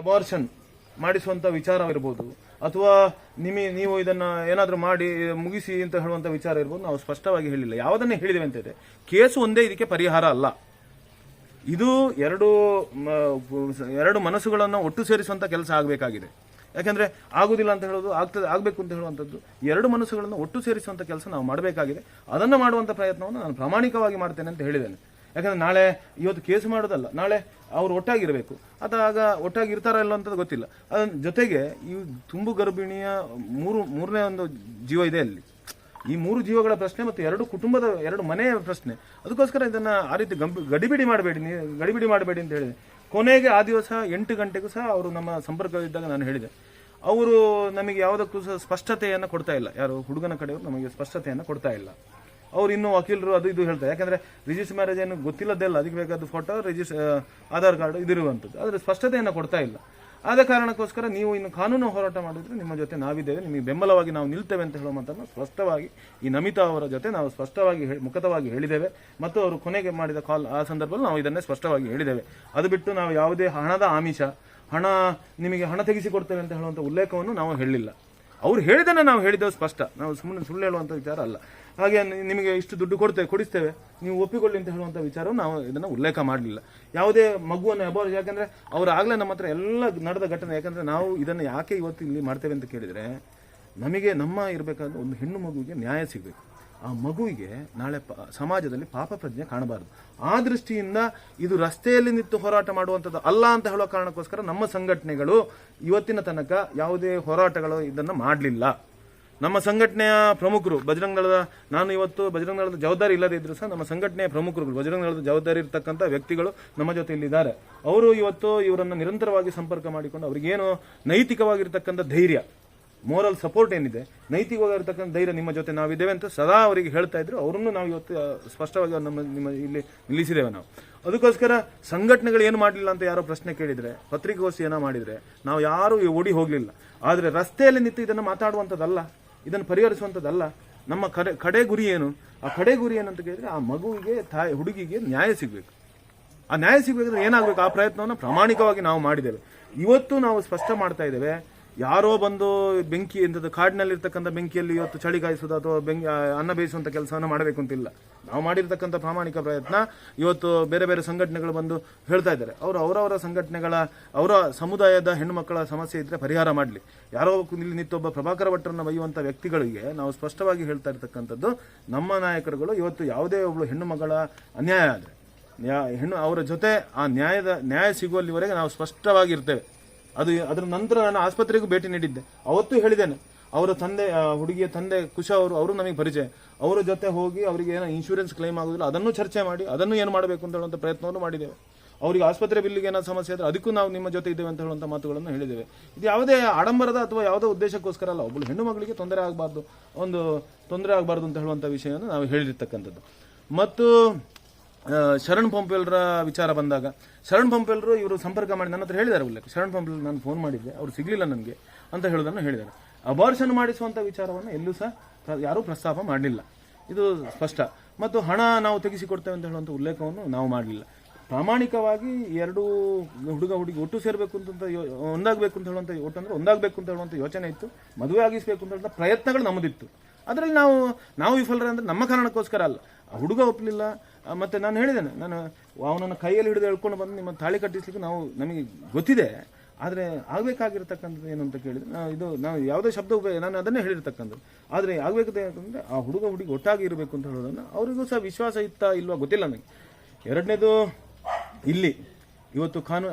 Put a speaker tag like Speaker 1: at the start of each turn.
Speaker 1: Abortion ಮಾಡಿಸುವಂಥ ವಿಚಾರವಿರ್ಬೋದು, ಅಥವಾ ನಿಮಗೆ ನೀವು ಇದನ್ನ ಏನಾದರೂ ಮಾಡಿ, ಮುಗಿಸಿ ಅಂತ ಹೇಳುವಂತ ವಿಚಾರ ಇರ್ಬೋದು, ನಾವು ಸ್ಪಷ್ಟವಾಗಿ ಹೇಳಿಲ್ಲ. ಯಾವುದನ್ನೇ ಹೇಳಿದ್ದೇವೆ ಅಂತ ಇದೆ ಕೇಸು ಒಂದೇ ಇದಕ್ಕೆ ಪರಿಹಾರ ಅಲ್ಲ. ಇದು ಎರಡು ಎರಡು ಮನಸ್ಸುಗಳನ್ನು ಒಟ್ಟು ಸೇರಿಸುವಂತ ಕೆಲಸ ಆಗಬೇಕಾಗಿದೆ. ಯಾಕೆಂದರೆ ಆಗುದಿಲ್ಲ ಅಂತ ಹೇಳೋದು ಆಗ್ತದೆ, ಆಗಬೇಕು ಅಂತ ಹೇಳುವಂಥದ್ದು, ಎರಡು ಮನಸ್ಸುಗಳನ್ನು ಒಟ್ಟು ಸೇರಿಸುವಂತ ಕೆಲಸ ನಾವು ಮಾಡಬೇಕಾಗಿದೆ. ಅದನ್ನು ಮಾಡುವಂತ ಪ್ರಯತ್ನವನ್ನು ನಾನು ಪ್ರಾಮಾಣಿಕವಾಗಿ ಮಾಡ್ತೇನೆ ಅಂತ ಹೇಳಿದ್ದೇನೆ. ಯಾಕಂದ್ರೆ ನಾಳೆ ಇವತ್ತು ಕೇಸ್ ಮಾಡೋದಲ್ಲ, ನಾಳೆ ಅವರು ಒಟ್ಟಾಗಿರಬೇಕು. ಆಗ ಒಟ್ಟಾಗಿ ಇರ್ತಾರ ಇಲ್ಲ ಅಂತ ಗೊತ್ತಿಲ್ಲ. ಅದರ ಜೊತೆಗೆ ಈ ತುಂಬು ಗರ್ಭಿಣಿಯ ಮೂರು, ಮೂರನೇ ಒಂದು ಜೀವ ಇದೆ ಅಲ್ಲಿ. ಈ ಮೂರು ಜೀವಗಳ ಪ್ರಶ್ನೆ ಮತ್ತು ಎರಡು ಕುಟುಂಬದ ಎರಡು ಮನೆಯ ಪ್ರಶ್ನೆ, ಅದಕ್ಕೋಸ್ಕರ ಇದನ್ನು ಆ ರೀತಿ ಗಡಿಬಿಡಿ ಮಾಡಬೇಡಿ ನೀವು ಗಡಿಬಿಡಿ ಮಾಡಬೇಡಿ ಅಂತ ಹೇಳಿದೆ. ಕೊನೆಗೆ ಆ ದಿವಸ ಎಂಟು ಗಂಟೆಗೂ ಸಹ ಅವರು ನಮ್ಮ ಸಂಪರ್ಕವಿದ್ದಾಗ ನಾನು ಹೇಳಿದೆ. ಅವರು ನಮಗೆ ಯಾವುದಕ್ಕೂ ಸಹ ಸ್ಪಷ್ಟತೆಯನ್ನು ಕೊಡ್ತಾ ಇಲ್ಲ. ಯಾರು ಹುಡುಗನ ಕಡೆಯವರು ನಮಗೆ ಸ್ಪಷ್ಟತೆಯನ್ನು ಕೊಡ್ತಾ ಇಲ್ಲ. ಅವ್ರು ಇನ್ನೂ ವಕೀಲರು ಅದು ಇದು ಹೇಳ್ತಾರೆ. ಯಾಕಂದ್ರೆ ರಿಜಿಸ್ಟರ್ ಮ್ಯಾರೇಜ್ ಏನು ಗೊತ್ತಿಲ್ಲದೆಲ್ಲ ಅದಕ್ಕೆ ಬೇಕಾದ ಫೋಟೋ ರಿಜಿಸ್ ಆಧಾರ್ ಕಾರ್ಡ್ ಇದಿರುವಂಥದ್ದು. ಆದರೆ ಸ್ಪಷ್ಟತೆಯನ್ನು ಕೊಡ್ತಾ ಇಲ್ಲ. ಆದ ಕಾರಣಕ್ಕೋಸ್ಕರ ನೀವು ಇನ್ನು ಕಾನೂನು ಹೋರಾಟ ಮಾಡಿದ್ರೆ ನಿಮ್ಮ ಜೊತೆ ನಾವಿದ್ದೇವೆ. ನಿಮಗೆ ಬೆಂಬಲವಾಗಿ ನಾವು ನಿಲ್ತೇವೆ ಅಂತ ಹೇಳುವ ಮಾತನ್ನು ಸ್ಪಷ್ಟವಾಗಿ ಈ ನಮಿತಾ ಅವರ ಜೊತೆ ನಾವು ಸ್ಪಷ್ಟವಾಗಿ ಮುಖತವಾಗಿ ಹೇಳಿದ್ದೇವೆ. ಮತ್ತು ಅವರು ಕೊನೆಗೆ ಮಾಡಿದ ಕಾಲ್, ಆ ಸಂದರ್ಭದಲ್ಲಿ ನಾವು ಇದನ್ನೇ ಸ್ಪಷ್ಟವಾಗಿ ಹೇಳಿದ್ದೇವೆ. ಅದು ಬಿಟ್ಟು ನಾವು ಯಾವುದೇ ಹಣದ ಆಮಿಷ, ಹಣ, ನಿಮಗೆ ಹಣ ತೆಗೆಸಿಕೊಡ್ತೇವೆ ಅಂತ ಹೇಳುವಂಥ ಉಲ್ಲೇಖವನ್ನು ನಾವು ಹೇಳಿಲ್ಲ. ಅವ್ರು ಹೇಳಿದನ್ನ ನಾವು ಹೇಳಿದ್ದೇವೆ ಸ್ಪಷ್ಟ. ನಾವು ಸುಮ್ಮನೆ ಸುಳ್ಳು ಹೇಳುವಂಥ ವಿಚಾರ ಅಲ್ಲ. ಹಾಗೆ ನಿಮಗೆ ಇಷ್ಟು ದುಡ್ಡು ಕೊಡ್ತೇವೆ, ಕೊಡಿಸ್ತೇವೆ. ನೀವು ಒಪ್ಪಿಕೊಳ್ಳಿ ಅಂತ ಹೇಳುವಂಥ ವಿಚಾರವನ್ನು ನಾವು ಇದನ್ನು ಉಲ್ಲೇಖ ಮಾಡಲಿಲ್ಲ. ಯಾವುದೇ ಮಗುವನ್ನು ಅಬಾರ್ಜ್ ಯಾಕಂದ್ರೆ ಅವ್ರು ಆಗಲೇ ನಮ್ಮ ಹತ್ರ ಎಲ್ಲ ನಡೆದ ಘಟನೆ, ಯಾಕಂದ್ರೆ ನಾವು ಇದನ್ನು ಯಾಕೆ ಇವತ್ತು ಇಲ್ಲಿ ಮಾಡ್ತೇವೆ ಅಂತ ಕೇಳಿದ್ರೆ, ನಮಗೆ ನಮ್ಮ ಇರಬೇಕಾದ ಒಂದು ಹೆಣ್ಣು ಮಗುವಿಗೆ ನ್ಯಾಯ ಸಿಗಬೇಕು. ಆ ಮಗುವಿಗೆ ನಾಳೆ ಸಮಾಜದಲ್ಲಿ ಪಾಪ ಪ್ರಜ್ಞೆ ಕಾಣಬಾರದು. ಆ ದೃಷ್ಟಿಯಿಂದ ಇದು ರಸ್ತೆಯಲ್ಲಿ ನಿಂತು ಹೋರಾಟ ಮಾಡುವಂಥದ್ದು ಅಲ್ಲ ಅಂತ ಹೇಳೋ ಕಾರಣಕ್ಕೋಸ್ಕರ ನಮ್ಮ ಸಂಘಟನೆಗಳು ಇವತ್ತಿನ ತನಕ ಯಾವುದೇ ಹೋರಾಟಗಳು ಇದನ್ನು ಮಾಡಲಿಲ್ಲ. ನಮ್ಮ ಸಂಘಟನೆಯ ಪ್ರಮುಖರು, ಬಜರಂಗ ದಳದ, ನಾನು ಇವತ್ತು ಬಜರಂಗ ದಳದ ಜವಾಬ್ದಾರಿ ಇಲ್ಲದೇ ಇದ್ರು ಸಹ ನಮ್ಮ ಸಂಘಟನೆಯ ಪ್ರಮುಖರು ಬಜರಂಗ ದಳದ ಜವಾಬ್ದಾರಿ ಇರತಕ್ಕಂಥ ವ್ಯಕ್ತಿಗಳು ನಮ್ಮ ಜೊತೆ ಇಲ್ಲಿದ್ದಾರೆ ಅವರು ಇವತ್ತು ಇವರನ್ನು ನಿರಂತರವಾಗಿ ಸಂಪರ್ಕ ಮಾಡಿಕೊಂಡು ಅವರಿಗೇನು ನೈತಿಕವಾಗಿರ್ತಕ್ಕಂಥ ಧೈರ್ಯ ಮೋರಲ್ ಸಪೋರ್ಟ್ ಏನಿದೆ ನೈತಿಕವಾಗಿರ್ತಕ್ಕಂಥ ಧೈರ್ಯ ನಿಮ್ಮ ಜೊತೆ ನಾವಿದ್ದೇವೆ ಅಂತ ಸದಾ ಅವರಿಗೆ ಹೇಳ್ತಾ ಇದ್ರು. ಅವರನ್ನು ನಾವು ಇವತ್ತು ಸ್ಪಷ್ಟವಾಗಿ ನಮ್ಮ, ನಿಮ್ಮ ಇಲ್ಲಿ ನಿಲ್ಲಿಸಿದ್ದೇವೆ ನಾವು. ಅದಕ್ಕೋಸ್ಕರ ಸಂಘಟನೆಗಳು ಏನು ಮಾಡಲಿಲ್ಲ ಅಂತ ಯಾರೋ ಪ್ರಶ್ನೆ ಕೇಳಿದರೆ ಪತ್ರಿಕಾಗೋಷ್ಠಿ ಏನೋ ಮಾಡಿದರೆ, ನಾವು ಯಾರೂ ಓಡಿ ಹೋಗಲಿಲ್ಲ. ಆದರೆ ರಸ್ತೆಯಲ್ಲಿ ನಿಂತು ಇದನ್ನು ಮಾತಾಡುವಂಥದ್ದಲ್ಲ, ಇದನ್ನು ಪರಿಹರಿಸುವಂಥದ್ದಲ್ಲ, ನಮ್ಮ ಕಡೆ ಕಡೆ ಗುರಿ ಏನು? ಆ ಕಡೆ ಗುರಿ ಏನಂತ ಕೇಳಿದರೆ ಆ ಮಗುವಿಗೆ, ತಾಯಿ, ಹುಡುಗಿಗೆ ನ್ಯಾಯ ಸಿಗಬೇಕು. ಆ ನ್ಯಾಯ ಸಿಗಬೇಕಂದ್ರೆ ಏನಾಗಬೇಕು? ಆ ಪ್ರಯತ್ನವನ್ನು ಪ್ರಾಮಾಣಿಕವಾಗಿ ನಾವು ಮಾಡಿದ್ದೇವೆ. ಇವತ್ತು ನಾವು ಸ್ಪಷ್ಟ ಮಾಡ್ತಾ ಇದ್ದೇವೆ ಯಾರೋ ಬಂದು ಬೆಂಕಿ ಎಂಥದ್ದು ಕಾಡಿನಲ್ಲಿರ್ತಕ್ಕಂಥ ಬೆಂಕಿಯಲ್ಲಿ ಇವತ್ತು ಚಳಿ ಕಾಯಿಸೋದು ಅಥವಾ ಬೆಂಕಿ ಅನ್ನ ಬೇಯಿಸುವಂಥ ಕೆಲಸವನ್ನು ಮಾಡಬೇಕು ಅಂತಿಲ್ಲ ನಾವು ಮಾಡಿರ್ತಕ್ಕಂಥ ಪ್ರಾಮಾಣಿಕ ಪ್ರಯತ್ನ. ಇವತ್ತು ಬೇರೆ ಬೇರೆ ಸಂಘಟನೆಗಳು ಬಂದು ಹೇಳ್ತಾ ಇದ್ದಾರೆ. ಅವರು ಅವರವರ ಸಂಘಟನೆಗಳ, ಅವರ ಸಮುದಾಯದ ಹೆಣ್ಣು ಮಕ್ಕಳ ಸಮಸ್ಯೆ ಇದ್ದರೆ ಪರಿಹಾರ ಮಾಡಲಿ. ಯಾರೋ ಇಲ್ಲಿ ನಿಂತೊಬ್ಬ ಪ್ರಭಾಕರ ಭಟ್ಟರನ್ನು ಬೈಯುವಂಥ ವ್ಯಕ್ತಿಗಳಿಗೆ ನಾವು ಸ್ಪಷ್ಟವಾಗಿ ಹೇಳ್ತಾ ಇರ್ತಕ್ಕಂಥದ್ದು, ನಮ್ಮ ನಾಯಕರುಗಳು ಇವತ್ತು ಯಾವುದೇ ಒಬ್ಬಳು ಹೆಣ್ಣು ಮಗಳ ಅನ್ಯಾಯ ಆದರೆ ಹೆಣ್ಣು ಅವರ ಜೊತೆ ಆ ನ್ಯಾಯದ, ನ್ಯಾಯ ಸಿಗುವಲ್ಲಿವರೆಗೆ ನಾವು ಸ್ಪಷ್ಟವಾಗಿ ಇರ್ತೇವೆ. ಅದು ಅದರ ನಂತರ ನಾನು ಆಸ್ಪತ್ರೆಗೂ ಭೇಟಿ ನೀಡಿದ್ದೆ. ಅವತ್ತು ಹೇಳಿದ್ದೇನೆ. ಅವರ ತಂದೆ ಹುಡುಗಿಯ ತಂದೆ ಕುಶ ಅವರು ಅವರು ನಮಗೆ ಪರಿಚಯ. ಅವರ ಜೊತೆ ಹೋಗಿ ಅವರಿಗೆ ಏನೋ ಇನ್ಶೂರೆನ್ಸ್ ಕ್ಲೈಮ್ ಆಗೋದಿಲ್ಲ, ಅದನ್ನು ಚರ್ಚೆ ಮಾಡಿ, ಅದನ್ನು ಏನು ಮಾಡಬೇಕು ಅಂತ ಹೇಳುವಂಥ ಪ್ರಯತ್ನವನ್ನು ಮಾಡಿದ್ದೇವೆ. ಅವರಿಗೆ ಆಸ್ಪತ್ರೆ ಬಿಲ್ಲಿಗೆ ಏನೋ ಸಮಸ್ಯೆ ಇದ್ದರೆ ಅದಕ್ಕೂ ನಾವು ನಿಮ್ಮ ಜೊತೆ ಇದ್ದೇವೆ ಅಂತ ಹೇಳುವಂಥ ಮಾತುಗಳನ್ನು ಹೇಳಿದ್ದೇವೆ. ಇದು ಯಾವುದೇ ಆಡಂಬರದ ಅಥವಾ ಯಾವುದೇ ಉದ್ದೇಶಕ್ಕೋಸ್ಕರ ಅಲ್ಲ, ಒಬ್ಬಳು ಹೆಣ್ಣು ಮಗಳಿಗೆ ತೊಂದರೆ ಆಗಬಾರ್ದು, ಒಂದು ತೊಂದರೆ ಆಗಬಾರ್ದು ಅಂತ ಹೇಳುವಂಥ ವಿಷಯವನ್ನು ನಾವು ಹೇಳಿರ್ತಕ್ಕಂಥದ್ದು. ಮತ್ತು ಶರಣ್ ಪಂಪೆಲ್ರ ವಿಚಾರ ಬಂದಾಗ, ಶರಣ್ ಪಂಪೆಲ್ರು ಇವರು ಸಂಪರ್ಕ ಮಾಡಿ ನನ್ನ ಹತ್ರ ಹೇಳಿದ್ದಾರೆ ಉಲ್ಲೇಖ. ಶರಣ್ ಪಂಪೆಲ್ ನಾನು ಫೋನ್ ಮಾಡಿದ್ದೆ, ಅವ್ರು ಸಿಗಲಿಲ್ಲ ನನಗೆ ಅಂತ ಹೇಳೋದನ್ನು ಹೇಳಿದ್ದಾರೆ. ಅಬಾರ್ಷನ್ ಮಾಡಿಸುವಂಥ ವಿಚಾರವನ್ನು ಎಲ್ಲೂ ಸಹ ಯಾರೂ ಪ್ರಸ್ತಾಪ ಮಾಡಲಿಲ್ಲ. ಇದು ಸ್ಪಷ್ಟ. ಮತ್ತು ಹಣ ನಾವು ತೆಗೆಸಿಕೊಡ್ತೇವೆ ಅಂತ ಹೇಳುವಂಥ ಉಲ್ಲೇಖವನ್ನು ನಾವು ಮಾಡಲಿಲ್ಲ. ಪ್ರಾಮಾಣಿಕವಾಗಿ ಎರಡು ಹುಡುಗ ಹುಡುಗಿ ಒಟ್ಟು ಸೇರಬೇಕು ಅಂತ ಒಂದಾಗಬೇಕು ಅಂತ ಹೇಳುವಂಥ ಒಟ್ಟು ಅಂದರೆ ಒಂದಾಗಬೇಕು ಅಂತ ಹೇಳುವಂಥ ಯೋಚನೆ ಇತ್ತು. ಮದುವೆ ಆಗಿಸಬೇಕು ಅಂತ ಹೇಳುವಂಥ ಪ್ರಯತ್ನಗಳು ನಮ್ಮದಿತ್ತು. ಅದರಲ್ಲಿ ನಾವು ನಾವು ವಿಫಲರಂದ್ರೆ ನಮ್ಮ ಕಾರಣಕ್ಕೋಸ್ಕರ ಅಲ್ಲ. ಹುಡುಗ ಒಪ್ಪಲಿಲ್ಲ ಮತ್ತೆ ನಾನು ಹೇಳಿದ್ದೇನೆ, ನಾನು ಅವನನ್ನು ಕೈಯಲ್ಲಿ ಹಿಡಿದು ಎಳ್ಕೊಂಡು ಬಂದು ನಿಮ್ಮ ತಾಳಿ ಕಟ್ಟಿಸ್ಲಿಕ್ಕೆ ನಾವು ನಮಗೆ ಗೊತ್ತಿದೆ, ಆದರೆ ಆಗಬೇಕಾಗಿರ್ತಕ್ಕಂಥದ್ದು ಏನು ಅಂತ ಕೇಳಿದ್ರೆ ಇದು ನಾವು ಯಾವುದೇ ಶಬ್ದ ಉಪಯೋಗ, ನಾನು ಅದನ್ನೇ ಹೇಳಿರ್ತಕ್ಕಂಥದ್ದು. ಆದರೆ ಆಗಬೇಕು ಅಂತಂದರೆ ಆ ಹುಡುಗ ಹುಡುಗಿ ಒಟ್ಟಾಗಿ ಇರಬೇಕು ಅಂತ ಹೇಳೋದನ್ನು ಅವರಿಗೂ ಸಹ ವಿಶ್ವಾಸ ಇತ್ತಾ ಇಲ್ವಾ ಗೊತ್ತಿಲ್ಲ ನನಗೆ. ಎರಡನೇದು, ಇಲ್ಲಿ, ಇವತ್ತು ಕಾನೂನು